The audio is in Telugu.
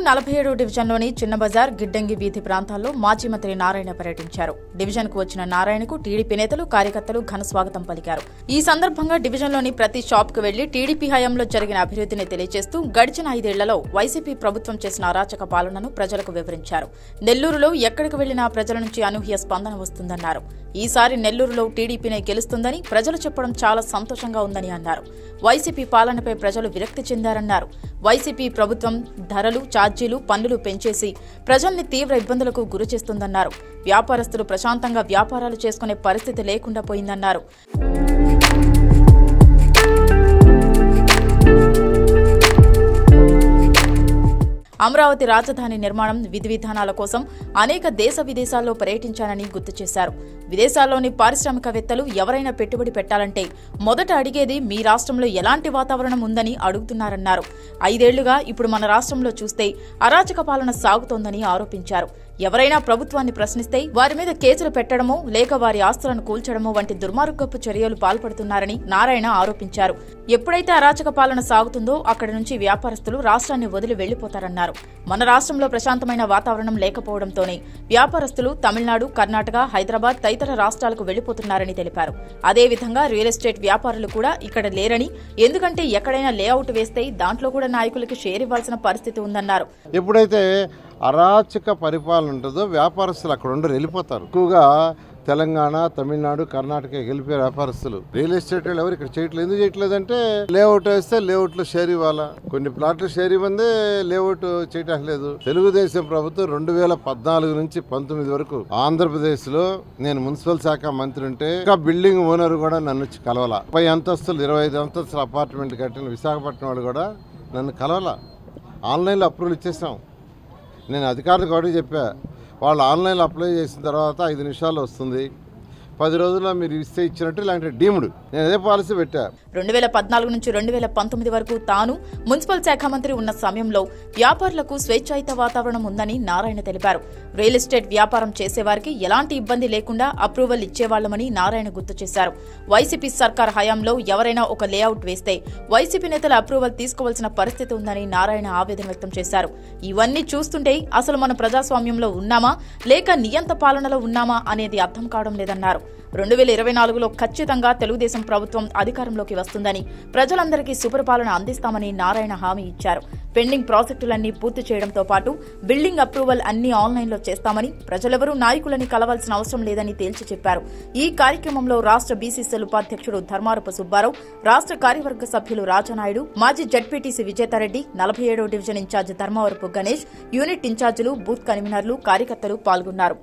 నలభై ఏడు డివిజన్లోని చిన్న బజార్ గిడ్డంగి వీధి ప్రాంతాల్లో మాజీ మంత్రి నారాయణ పర్యటించారు. డివిజన్కు వచ్చిన నారాయణకు టీడీపీ నేతలు కార్యకర్తలు ఘన స్వాగతం పలికారు. ఈ సందర్భంగా డివిజన్లోని ప్రతి షాప్కు వెళ్ళి టీడీపీ హయాంలో జరిగిన అభివృద్ధిని తెలియజేస్తూ గడిచిన ఐదేళ్ళలో వైసీపీ ప్రభుత్వం చేసిన అరాచక పాలనను ప్రజలకు వివరించారు. నెల్లూరులో ఎక్కడికి వెళ్ళినా ప్రజల నుంచి అనూహ్య స్పందన వస్తుందన్నారు. ఈసారి నెల్లూరులో టీడీపీనే గెలుస్తుందని ప్రజలు చెప్పడం చాలా సంతోషంగా ఉందని అన్నారు. వైసీపీ పాలనపై ప్రజలు విరక్తి చెందారన్నారు. వైసీపీ ప్రభుత్వం ధరలు ఛార్జీలు పన్నులు పెంచేసి ప్రజల్ని తీవ్ర ఇబ్బందులకు గురి చేస్తుందన్నారు వ్యాపారస్తులు ప్రశాంతంగా వ్యాపారాలు చేసుకునే పరిస్థితి లేకుండా పోయిందన్నారు. అమరావతి రాజధాని నిర్మాణం విధి విధానాల కోసం అనేక దేశ విదేశాల్లో పర్యటించానని గుర్తు చేశారు. విదేశాల్లోని పారిశ్రామికవేత్తలు ఎవరైనా పెట్టుబడి పెట్టాలంటే మొదట అడిగేది మీ రాష్ట్రంలో ఎలాంటి వాతావరణం ఉందని అడుగుతున్నారన్నారు. ఐదేళ్ళుగా ఇప్పుడు మన రాష్ట్రంలో చూస్తే అరాచక పాలన సాగుతోందని ఆరోపించారు. ఎవరైనా ప్రభుత్వాన్ని ప్రశ్నిస్తే వారి మీద కేసులు పెట్టడమో లేక వారి ఆస్తులను కూల్చడమో వంటి దుర్మార్గపు చర్యలు పాల్పడుతున్నారని నారాయణ ఆరోపించారు. ఎప్పుడైతే అరాచక పాలన సాగుతుందో అక్కడి నుంచి వ్యాపారస్తులు రాష్ట్రాన్ని వదిలి వెళ్ళిపోతారన్నారు మన రాష్ట్రంలో ప్రశాంతమైన వాతావరణం లేకపోవడంతోనే వ్యాపారస్తులు తమిళనాడు కర్ణాటక హైదరాబాద్ తదితర రాష్ట్రాలకు వెళ్ళిపోతున్నారని తెలిపారు. అదేవిధంగా రియల్ ఎస్టేట్ వ్యాపారులు కూడా ఇక్కడ లేరని ఎందుకంటే ఎక్కడైనా లేఅవుట్ వేస్తే దాంట్లో కూడా నాయకులకి షేర్ ఇవ్వాల్సిన పరిస్థితి ఉందన్నారు. ఎప్పుడైతే అరాచక పరిపాలన ఉంటుందో వ్యాపారస్తులు అక్కడ ఉండరు వెళ్ళిపోతారు. ఎక్కువగా తెలంగాణ తమిళనాడు కర్ణాటక గెలిపే వ్యాపారస్తులు. రియల్ ఎస్టేట్ వాళ్ళు ఎవరు ఇక్కడ చేయట్లేదు ఎందుకు చేయట్లేదంటే లేఅవుట్ వేస్తే లేఅవుట్లో షేర్ ఇవ్వాలా? కొన్ని ప్లాట్లు షేర్ ఇవ్వందే లేఅవుట్ చేయటం లేదు. తెలుగుదేశం ప్రభుత్వం రెండు వేల పద్నాలుగు నుంచి పంతొమ్మిది వరకు ఆంధ్రప్రదేశ్లో నేను మున్సిపల్ శాఖ మంత్రి ఉంటే ఇంకా బిల్డింగ్ ఓనర్ కూడా నన్ను వచ్చి కలవాల. పై అంతస్తులు ఇరవై ఐదు అంతస్తులు అపార్ట్మెంట్ కట్టిన విశాఖపట్నం వాళ్ళు కూడా నన్ను కలవాల. ఆన్లైన్లో అప్రూవల్ ఇచ్చేసాం. నేను అధికారులకు ఒకటి చెప్పా వాళ్ళు ఆన్లైన్లో అప్లై చేసిన తర్వాత ఐదు నిమిషాలు వస్తుంది. పది రోజుల్లో మీరు ఇస్తే ఇచ్చినట్టు ఇలాంటి డీముడు. నేను అదే పాలసీ పెట్టా. రెండు వేల పద్నాలుగు నుంచి రెండు వేల పంతొమ్మిది వరకు తాను మున్సిపల్ శాఖ మంత్రి ఉన్న సమయంలో వ్యాపారులకు స్వేచ్ఛాయుత వాతావరణం ఉందని నారాయణ తెలిపారు. రియల్ ఎస్టేట్ వ్యాపారం చేసేవారికి ఎలాంటి ఇబ్బంది లేకుండా అప్రూవల్ ఇచ్చేవాళ్ళమని నారాయణ గుర్తు చేశారు. వైసీపీ సర్కార్ హయాంలో ఎవరైనా ఒక లేఅవుట్ వేస్తే వైసీపీ నేతల అప్రూవల్ తీసుకోవాల్సిన పరిస్థితి ఉందని నారాయణ ఆవేదన వ్యక్తం చేశారు. ఇవన్నీ చూస్తుంటే అసలు మన ప్రజాస్వామ్యంలో ఉన్నామా? లేక నియంత పాలనలో ఉన్నామా అనేది అర్థం కావడం లేదన్నారు. రెండు వేల ఇరవై నాలుగులో ఖచ్చితంగా తెలుగుదేశం ప్రభుత్వం అధికారంలోకి వస్తుందని ప్రజలందరికీ సుపరిపాలన అందిస్తామని నారాయణ హామీ ఇచ్చారు. పెండింగ్ ప్రాజెక్టులన్నీ పూర్తి చేయడంతో పాటు బిల్డింగ్ అప్రూవల్ అన్ని ఆన్లైన్లో చేస్తామని ప్రజలెవరూ నాయకులని కలవాల్సిన అవసరం లేదని తేల్చి చెప్పారు. ఈ కార్యక్రమంలో రాష్ట్ర బీసీసీఎల్ ఉపాధ్యక్షుడు ధర్మారపు సుబ్బారావు రాష్ట్ర కార్యవర్గ సభ్యులు రాజనాయుడు మాజీ జడ్పీటీసీ విజేతారెడ్డి నలభై ఏడో division incharge Dharmavarapu Ganesh unit ఇన్ఛార్జీలు బూత్ కన్వీనర్లు కార్యకర్తలు పాల్గొన్నారు.